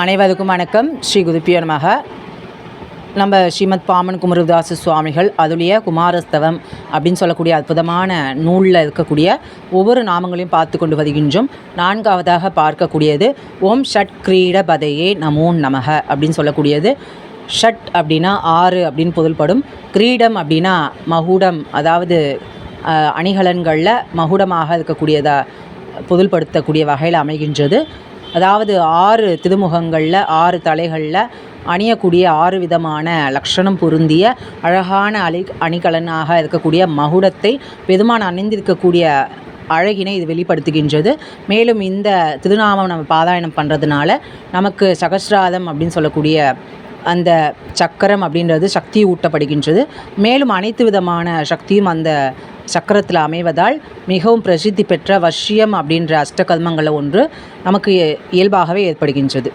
அனைவருக்கும் வணக்கம். ஸ்ரீ குருப்பியோ நமக. நம்ம ஸ்ரீமத் பாமன் குமரதாச சுவாமிகள் அதுலேயே குமாரஸ்தவம் அப்படின்னு சொல்லக்கூடிய அற்புதமான நூலில் இருக்கக்கூடிய ஒவ்வொரு நாமங்களையும் பார்த்து கொண்டு வருகின்றோம். நான்காவதாக பார்க்கக்கூடியது ஓம் ஷட் கிரீட பதையே நமோ நமக அப்படின்னு சொல்லக்கூடியது. ஷட் அப்படின்னா ஆறு அப்படின்னு பொருள்படும். கிரீடம் அப்படின்னா மகுடம் அதாவது அணிகலன்களில் மகுடமாக இருக்கக்கூடியதாக பொருள்படுத்தக்கூடிய வகையில் அமைகின்றது. அதாவது ஆறு திருமுகங்களில் ஆறு தலைகளில் அணியக்கூடிய ஆறு விதமான லக்ஷணம் பொருந்திய அழகான அலை அணிகலனாக இருக்கக்கூடிய மகுடத்தை பெருமான் அணிந்திருக்கக்கூடிய அழகினை இது வெளிப்படுத்துகின்றது. மேலும் இந்த திருநாமம் நம்ம பாராயணம் பண்ணுறதுனால நமக்கு சகசிராதம் அப்படின்னு சொல்லக்கூடிய அந்த சக்கரம் அப்படின்றது சக்தி ஊட்டப்படுகின்றது மேலும் அனைத்து விதமான சக்தியும் அந்த சக்கரத்தில் அமைவதால் மிகவும் பிரசித்தி பெற்ற வஷ்யம் அப்படின்ற அஷ்டகர்மங்களில் ஒன்று நமக்கு இயல்பாகவே ஏற்படுகின்றது.